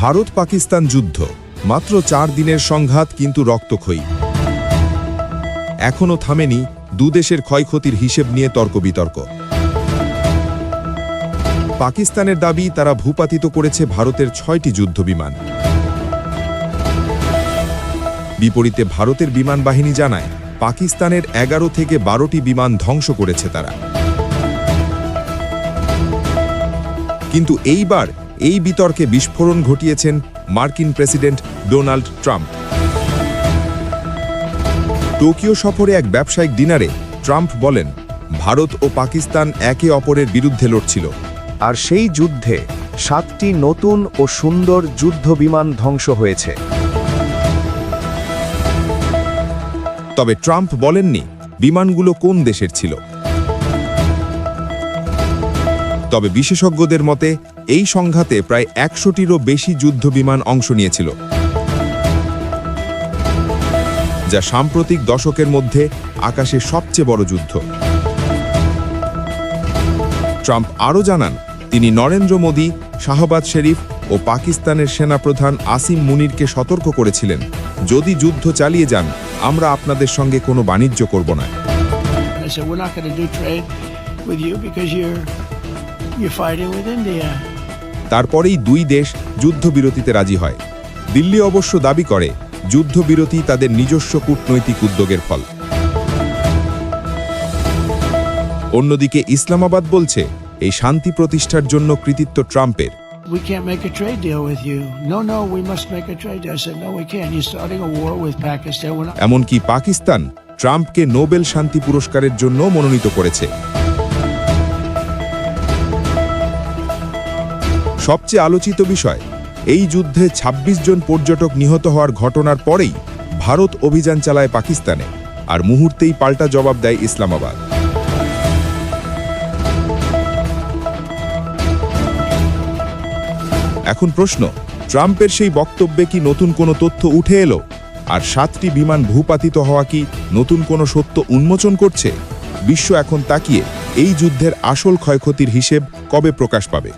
ভারত পাকিস্তান যুদ্ধ। মাত্র চার দিনের সংঘাত, কিন্তু রক্তক্ষয়ী। এখনও থামেনি দুদেশের ক্ষয়ক্ষতির হিসেব নিয়ে তর্ক বিতর্ক পাকিস্তানের দাবি, তারা ভূপাতিত করেছে ভারতের ছয়টি যুদ্ধবিমান বিপরীতে ভারতের বিমান বাহিনী জানায়, পাকিস্তানের এগারো থেকে বারোটি বিমান ধ্বংস করেছে তারা। কিন্তু এইবার এই বিতর্কে বিস্ফোরণ ঘটিয়েছেন মার্কিন প্রেসিডেন্ট ডোনাল্ড ট্রাম্প। টোকিও সফরে এক ব্যবসায়িক ডিনারে ট্রাম্প বলেন, ভারত ও পাকিস্তান একে অপরের বিরুদ্ধে লড়ছিল। আর সেই যুদ্ধে সাতটি নতুন ও সুন্দর যুদ্ধ বিমান ধ্বংস হয়েছে। তবে ট্রাম্প বলেননি, বিমানগুলো কোন দেশের ছিল? তবে বিশেষজ্ঞদের মতে, এই সংঘাতে প্রায় একশোটিরও বেশি যুদ্ধ বিমান অংশ নিয়েছিল। যা সাম্প্রতিক দশকের মধ্যে আকাশে সবচেয়ে বড় যুদ্ধ। ট্রাম্প আরও জানান, তিনি নরেন্দ্র মোদী, শাহবাজ শরীফ ও পাকিস্তানের সেনাপ্রধান আসিম মুনিরকে সতর্ক করেছিলেন। যদি যুদ্ধ চালিয়ে যান, আমরা আপনাদের সঙ্গে কোনো বাণিজ্য করব না। তারপরেই দুই দেশ যুদ্ধবিরতিতে রাজি হয় দিল্লি অবশ্য দাবি করে যুদ্ধবিরতি তাদের নিজস্ব কূটনৈতিক উদ্যোগের ফল অন্যদিকে ইসলামাবাদ বলছে এই শান্তি প্রতিষ্ঠার জন্য কৃতিত্ব ট্রাম্পের We can't make a trade deal with you. No, no, we must make a trade deal. I said, no, we can't. You're starting a war with Pakistan. এমনকি পাকিস্তান ট্রাম্পকে নোবেল শান্তি পুরস্কারের জন্য মনোনীত করেছে সবচেয়ে আলোচিত বিষয়, এই যুদ্ধে ২৬ জন পর্যটক নিহত হওয়ার ঘটনার পরেই ভারত অভিযান চালায় পাকিস্তানে, আর মুহূর্তেই পাল্টা জবাব দেয় ইসলামাবাদ। এখন প্রশ্ন, ট্রাম্পের সেই বক্তব্যে কি নতুন কোনো তথ্য উঠে এলো? আর সাতটি বিমান ভূপাতিত হওয়া কি নতুন কোনো সত্য উন্মোচন করছে? বিশ্ব এখন তাকিয়ে এই যুদ্ধের আসল ক্ষয়ক্ষতির হিসেব কবে প্রকাশ পাবে?